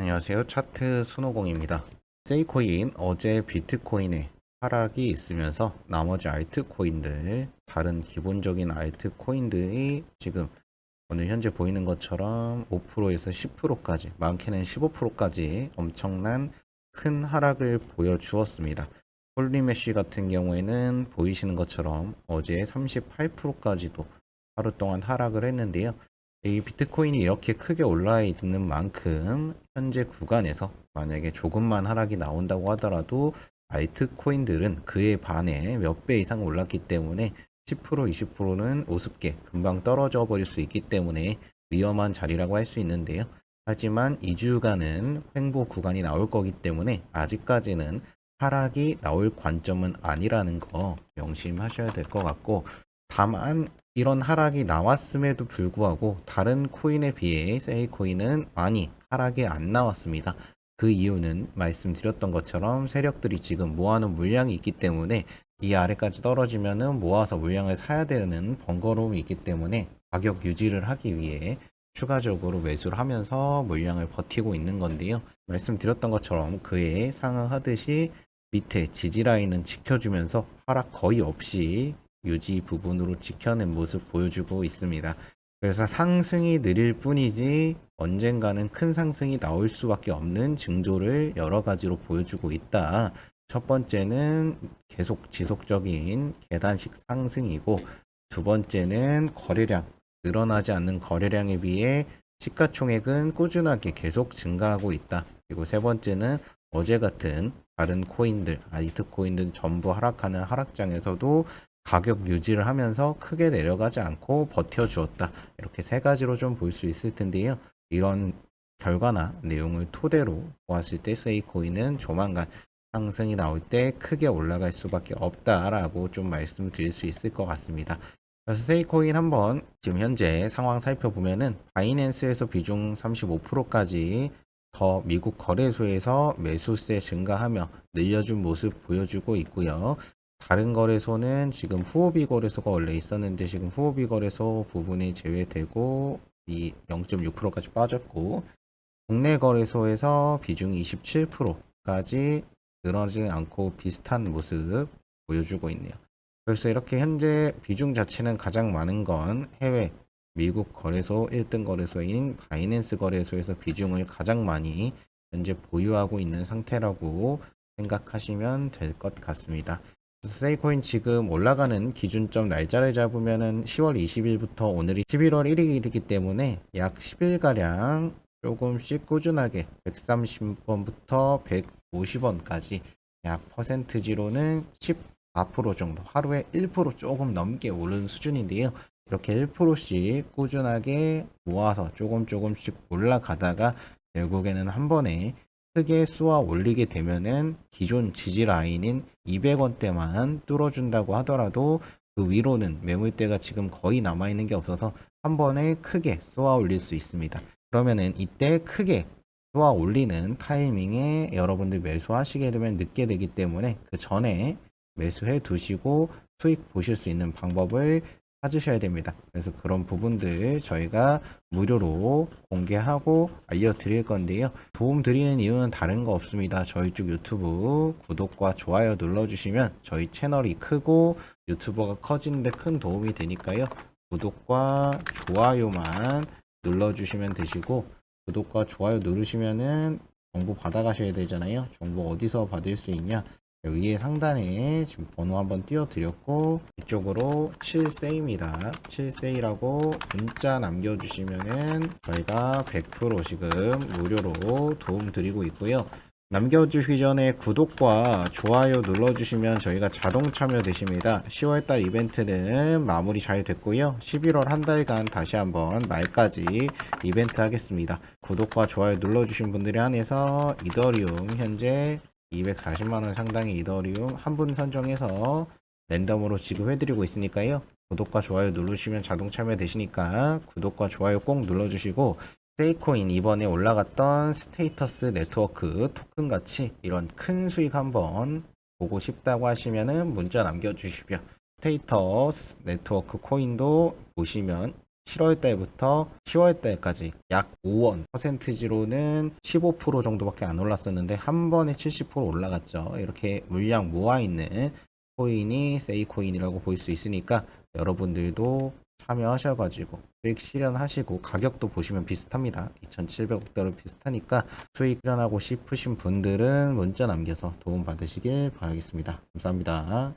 안녕하세요. 차트 손오공입니다. 세이코인 어제 비트코인에 하락이 있으면서 나머지 알트코인들 다른 기본적인 알트코인들이 지금 오늘 현재 보이는 것처럼 5%에서 10%까지 많게는 15%까지 엄청난 큰 하락을 보여주었습니다. 홀리메쉬 같은 경우에는 보이시는 것처럼 어제 38%까지도 하루 동안 하락을 했는데요. 이 비트코인이 이렇게 크게 올라 있는 만큼 현재 구간에서 만약에 조금만 하락이 나온다고 하더라도 알트코인들은 그에 반해 몇 배 이상 올랐기 때문에 10% 20%는 우습게 금방 떨어져 버릴 수 있기 때문에 위험한 자리라고 할 수 있는데요. 하지만 2주간은 횡보 구간이 나올 거기 때문에 아직까지는 하락이 나올 관점은 아니라는 거 명심하셔야 될 것 같고 다만 이런 하락이 나왔음에도 불구하고 다른 코인에 비해 세이코인은 많이 하락이 안 나왔습니다. 그 이유는 말씀드렸던 것처럼 세력들이 지금 모아놓은 물량이 있기 때문에 이 아래까지 떨어지면은 모아서 물량을 사야 되는 번거로움이 있기 때문에 가격 유지를 하기 위해 추가적으로 매수를 하면서 물량을 버티고 있는 건데요. 말씀드렸던 것처럼 그에 상응하듯이 밑에 지지 라인은 지켜주면서 하락 거의 없이 유지 부분으로 지켜낸 모습 보여주고 있습니다. 그래서 상승이 느릴 뿐이지 언젠가는 큰 상승이 나올 수밖에 없는 징조를 여러 가지로 보여주고 있다. 첫 번째는 계속 지속적인 계단식 상승이고 두 번째는 거래량 늘어나지 않는 거래량에 비해 시가총액은 꾸준하게 계속 증가하고 있다. 그리고 세 번째는 어제 같은 다른 코인들, 아이트 코인들 전부 하락하는 하락장에서도 가격 유지를 하면서 크게 내려가지 않고 버텨주었다. 이렇게 세 가지로 좀 볼 수 있을 텐데요. 이런 결과나 내용을 토대로 보았을 때 세이코인은 조만간 상승이 나올 때 크게 올라갈 수밖에 없다라고 좀 말씀드릴 수 있을 것 같습니다. 그래서 세이코인 한번 지금 현재 상황 살펴보면은 바이낸스에서 비중 35%까지 더 미국 거래소에서 매수세 증가하며 늘려준 모습 보여주고 있고요. 다른 거래소는 지금 후오비 거래소가 원래 있었는데 지금 후오비 거래소 부분이 제외되고 이 0.6%까지 빠졌고 국내 거래소에서 비중이 27%까지 늘어지지 않고 비슷한 모습 보여주고 있네요. 그래서 이렇게 현재 비중 자체는 가장 많은 건 해외 미국 거래소 1등 거래소인 바이낸스 거래소에서 비중을 가장 많이 현재 보유하고 있는 상태라고 생각하시면 될 것 같습니다. 세이코인 지금 올라가는 기준점 날짜를 잡으면은 10월 20일부터 오늘이 11월 1일이기 때문에 약 10일가량 조금씩 꾸준하게 130원부터 150원까지 약 퍼센트지로는 14% 정도 하루에 1% 조금 넘게 오른 수준인데요. 이렇게 1%씩 꾸준하게 모아서 조금 조금씩 올라가다가 결국에는 한 번에 크게 쏘아 올리게 되면은 기존 지지 라인인 200원대만 뚫어준다고 하더라도 그 위로는 매물대가 지금 거의 남아있는 게 없어서 한 번에 크게 쏘아 올릴 수 있습니다. 그러면은 이때 크게 쏘아 올리는 타이밍에 여러분들 매수하시게 되면 늦게 되기 때문에 그 전에 매수해 두시고 수익 보실 수 있는 방법을 찾으셔야 됩니다. 그래서 그런 부분들 저희가 무료로 공개하고 알려드릴 건데요. 도움 드리는 이유는 다른 거 없습니다. 저희 쪽 유튜브 구독과 좋아요 눌러주시면 저희 채널이 크고 유튜버가 커지는데 큰 도움이 되니까요. 구독과 좋아요만 눌러주시면 되시고 구독과 좋아요 누르시면은 정보 받아가셔야 되잖아요. 정보 어디서 받을 수 있냐? 위에 상단에 지금 번호 한번 띄워드렸고 이쪽으로 7세입니다. 7세이라고 문자 남겨주시면은 저희가 100% 지금 무료로 도움 드리고 있고요. 남겨주시기 전에 구독과 좋아요 눌러주시면 저희가 자동 참여되십니다. 10월달 이벤트는 마무리 잘 됐고요. 11월 한 달간 다시 한번 말까지 이벤트 하겠습니다. 구독과 좋아요 눌러주신 분들에 한해서 이더리움 현재 240만원 상당의 이더리움 한 분 선정해서 랜덤으로 지급해드리고 있으니까요. 구독과 좋아요 누르시면 자동 참여 되시니까 구독과 좋아요 꼭 눌러주시고 세이코인 이번에 올라갔던 스테이터스 네트워크 토큰 같이 이런 큰 수익 한번 보고 싶다고 하시면은 문자 남겨주시고요. 스테이터스 네트워크 코인도 보시면 7월 달부터 10월 달까지 약 5원 퍼센트지로는 15% 정도밖에 안 올랐었는데 한 번에 70% 올라갔죠. 이렇게 물량 모아 있는 코인이 세이 코인이라고 볼 수 있으니까 여러분들도 참여하셔가지고 수익 실현하시고 가격도 보시면 비슷합니다. 2,700억대로 비슷하니까 수익 실현하고 싶으신 분들은 문자 남겨서 도움 받으시길 바라겠습니다. 감사합니다.